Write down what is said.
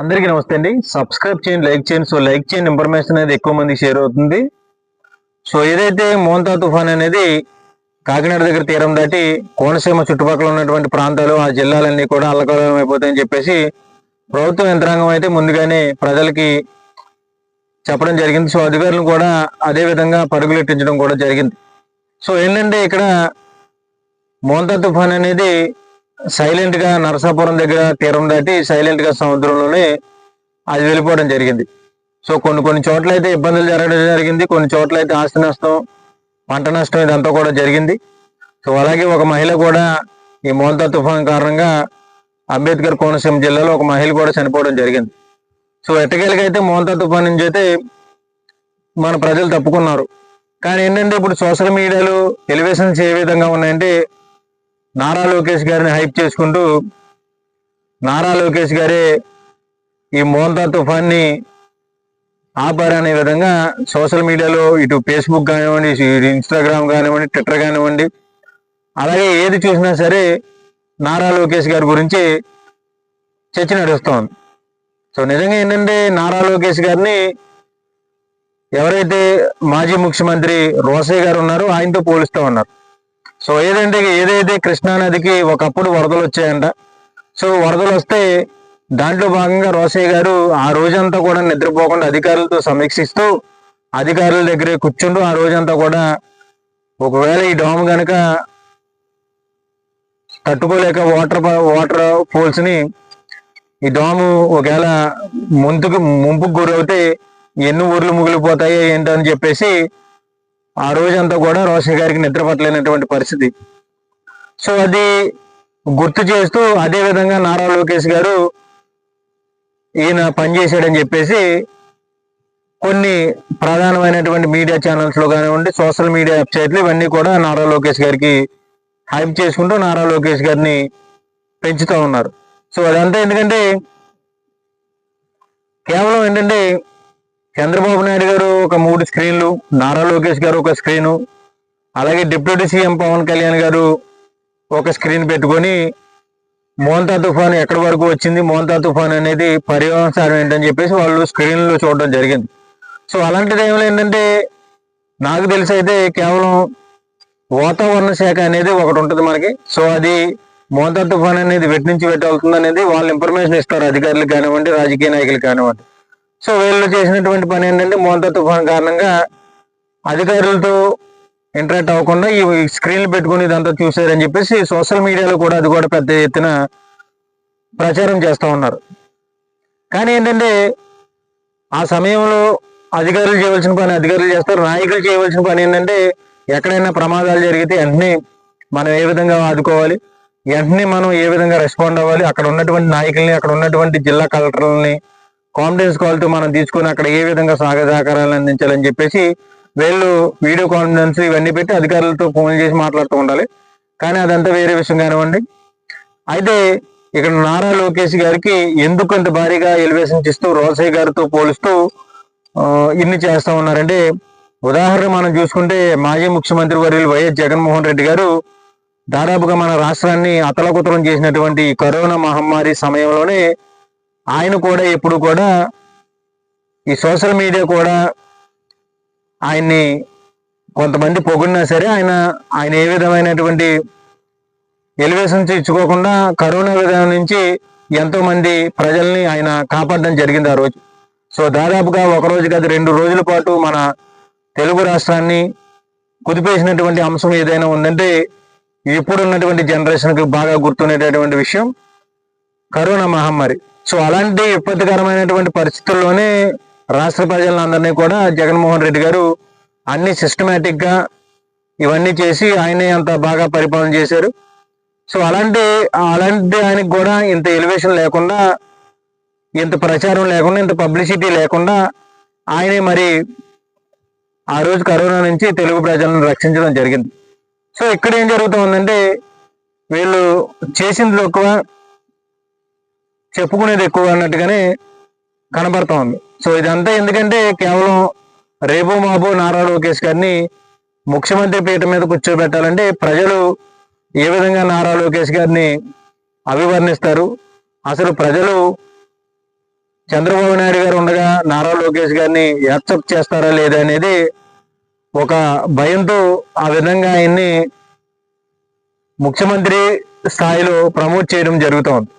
అందరికీ నమస్తే అండి. సబ్స్క్రైబ్ చేయండి లైక్ చేయండి. సో లైక్ చేయండి ఇన్ఫర్మేషన్ అనేది ఎక్కువ మంది షేర్ అవుతుంది. సో ఏదైతే మోంతా తుఫాన్ అనేది కాకినాడ దగ్గర తీరం దాటి కోనసీమ చుట్టుపక్కల ఉన్నటువంటి ప్రాంతాలు ఆ జిల్లాలన్నీ కూడా అల్లకలం అయిపోతాయని చెప్పేసి ప్రభుత్వ యంత్రాంగం అయితే ముందుగానే ప్రజలకి చెప్పడం జరిగింది. సో అధికారులు కూడా అదే విధంగా పరుగులెట్టించడం కూడా జరిగింది. సో ఏంటంటే ఇక్కడ మోంతా తుఫాన్ అనేది సైలెంట్గా నరసాపురం దగ్గర తీరం దాటి సైలెంట్గా సముద్రంలోనే అది వెళ్ళిపోవడం జరిగింది. సో కొన్ని కొన్ని చోట్ల అయితే ఇబ్బందులు జరగడం జరిగింది కొన్ని చోట్ల అయితే ఆస్తి నష్టం పంట నష్టం ఇదంతా కూడా జరిగింది. సో అలాగే ఒక మహిళ కూడా ఈ మోంతా తుఫాన్ కారణంగా అంబేద్కర్ కోనసీమ జిల్లాలో ఒక మహిళ కూడా చనిపోవడం జరిగింది. సో ఎట్టకేలకైతే మోంతా తుఫాన్ నుంచి అయితే మన ప్రజలు తప్పుకున్నారు. కానీ ఏంటంటే ఇప్పుడు సోషల్ మీడియాలో ఎలివేషన్స్ ఏ విధంగా ఉన్నాయంటే నారా లోకేష్ గారిని హైప్ చేసుకుంటూ నారా లోకేష్ గారే ఈ మోంతా తుఫాన్ని ఆపారనే విధంగా సోషల్ మీడియాలో ఇటు ఫేస్బుక్ కానివ్వండి ఇన్స్టాగ్రామ్ కానివ్వండి ట్విట్టర్ కానివ్వండి అలాగే ఏది చూసినా సరే నారా లోకేష్ గారి గురించి చర్చ నడుస్తోంది. సో నిజంగా ఏంటంటే నారా లోకేష్ గారిని ఎవరైతే మాజీ ముఖ్యమంత్రి రోసయ్య గారు ఉన్నారో ఆయనతో పోలుస్తూ ఉన్నారు. సో ఏదంటే ఏదైతే కృష్ణానదికి ఒకప్పుడు వరదలు వచ్చాయంట సో వరదలు వస్తే దాంట్లో భాగంగా రోసయ్య గారు ఆ రోజంతా కూడా నిద్రపోకుండా అధికారులతో సమీక్షిస్తూ అధికారుల దగ్గరే కూర్చుంటూ ఆ రోజంతా కూడా ఒకవేళ ఈ డామ్ కనుక తట్టుకోలేక వాటర్ వాటర్ ఫోల్స్ని ఈ డాము ఒకవేళ ముందుకు ముంపుకు గురవుతే ఎన్ని ఊర్లు ముగిలిపోతాయి ఏంటని చెప్పేసి ఆ రోజంతా కూడా రోషన్ గారికి నిద్రపట్టలేనటువంటి పరిస్థితి. సో అది గుర్తు చేస్తూ అదే విధంగా నారా లోకేష్ గారు ఈయన పనిచేశాడని చెప్పేసి కొన్ని ప్రధానమైనటువంటి మీడియా ఛానల్స్లో కానివ్వండి సోషల్ మీడియా వెబ్సైట్లు ఇవన్నీ కూడా నారా లోకేష్ గారికి హైప్ చేసుకుంటూ నారా లోకేష్ గారిని పెంచుతూ ఉన్నారు. సో అదంతా ఎందుకంటే కేవలం ఏంటంటే చంద్రబాబు నాయుడు గారు ఒక మూడు స్క్రీన్లు నారా లోకేష్ గారు ఒక స్క్రీను అలాగే డిప్యూటీ సీఎం పవన్ కళ్యాణ్ గారు ఒక స్క్రీన్ పెట్టుకొని మోంతా తుఫాన్ ఎక్కడి వరకు వచ్చింది మోంతా తుఫాన్ అనేది పర్యవసారం ఏంటని చెప్పేసి వాళ్ళు స్క్రీన్లో చూడడం జరిగింది. సో అలాంటి టైంలో ఏంటంటే నాకు తెలిసి అయితే కేవలం వాతావరణ శాఖ అనేది ఒకటి ఉంటుంది మనకి. సో అది మోంతా తుఫాన్ అనేది వెటి నుంచి వెట్టి వెళ్తుంది అనేది వాళ్ళు ఇన్ఫర్మేషన్ ఇస్తారు అధికారులు కానివ్వండి రాజకీయ నాయకులు కానివ్వండి. సో వీళ్ళు చేసినటువంటి పని ఏంటంటే మోంతా తుఫాన్ కారణంగా అధికారులతో ఇంటరాక్ట్ అవ్వకుండా ఈ స్క్రీన్లు పెట్టుకుని ఇదంతా చూసారని చెప్పేసి సోషల్ మీడియాలో కూడా అది కూడా పెద్ద ఎత్తున ప్రచారం చేస్తూ ఉన్నారు. కానీ ఏంటంటే ఆ సమయంలో అధికారులు చేయవలసిన పని అధికారులు చేస్తారు. నాయకులు చేయవలసిన పని ఏంటంటే ఎక్కడైనా ప్రమాదాలు జరిగితే వెంటనే మనం ఏ విధంగా ఆదుకోవాలి? వెంటనే మనం ఏ విధంగా రెస్పాండ్ అవ్వాలి? అక్కడ ఉన్నటువంటి నాయకుల్ని అక్కడ ఉన్నటువంటి జిల్లా కలెక్టర్లని కాన్ఫిడెన్స్ కాల్తో మనం తీసుకొని అక్కడ ఏ విధంగా సహాయ సహకారాలు అందించాలని చెప్పేసి వీళ్ళు వీడియో కాన్ఫిడెన్స్ ఇవన్నీ పెట్టి అధికారులతో ఫోన్ చేసి మాట్లాడుతూ ఉండాలి. కానీ అదంతా వేరే విషయం కానివ్వండి. అయితే ఇక్కడ నారా లోకేష్ గారికి ఎందుకు అంత భారీగా ఎలివేషన్ ఇస్తూ రోసయ్య గారితో పోలుస్తూ ఇన్ని చేస్తా ఉన్నారంటే ఉదాహరణ మనం చూసుకుంటే మాజీ ముఖ్యమంత్రి వర్యులు వైఎస్ జగన్మోహన్ రెడ్డి గారు దాదాపుగా మన రాష్ట్రాన్ని అతలకుతలం చేసినటువంటి కరోనా మహమ్మారి సమయంలోనే ఆయన కూడా ఎప్పుడు కూడా ఈ సోషల్ మీడియా కూడా ఆయన్ని కొంతమంది పొగిడినా సరే ఆయన ఆయన ఏ విధమైనటువంటి ఎలివేషన్స్ ఇచ్చుకోకుండా కరోనా విధానం నుంచి ఎంతో మంది ప్రజల్ని ఆయన కాపాడడం జరిగింది ఆ రోజు. సో దాదాపుగా ఒక రోజు కాదు రెండు రోజుల పాటు మన తెలుగు రాష్ట్రాన్ని కుదిపేసినటువంటి అంశం ఏదైనా ఉందంటే ఇప్పుడున్నటువంటి జనరేషన్కి బాగా గుర్తుండేటటువంటి విషయం కరోనా మహమ్మారి. సో అలాంటి ఇబ్బందికరమైనటువంటి పరిస్థితుల్లోనే రాష్ట్ర ప్రజలందరినీ కూడా జగన్మోహన్ రెడ్డి గారు అన్ని సిస్టమేటిక్గా ఇవన్నీ చేసి ఆయనే అంత బాగా పరిపాలన చేశారు. సో అలాంటి అలాంటి ఆయనకి కూడా ఇంత ఎలివేషన్ లేకుండా ఇంత ప్రచారం లేకుండా ఇంత పబ్లిసిటీ లేకుండా ఆయనే మరి ఆ రోజు కరోనా నుంచి తెలుగు ప్రజలను రక్షించడం జరిగింది. సో ఇక్కడ ఏం జరుగుతుందంటే వీళ్ళు చేసింది ఎక్కువ చెప్పుకునేది ఎక్కువ అన్నట్టుగానే కనబడతా ఉంది. సో ఇదంతా ఎందుకంటే కేవలం రేపు మాబు నారా లోకేష్ గారిని ముఖ్యమంత్రి పీఠం మీద కూర్చోబెట్టాలంటే ప్రజలు ఏ విధంగా నారా లోకేష్ గారిని అభివర్ణిస్తారు? అసలు ప్రజలు చంద్రబాబు నాయుడు గారు ఉండగా నారా లోకేష్ గారిని యాక్సెప్ట్ చేస్తారా లేదా అనేది ఒక భయంతో ఆ విధంగా ఆయన్ని ముఖ్యమంత్రి స్థాయిలో ప్రమోట్ చేయడం జరుగుతోంది.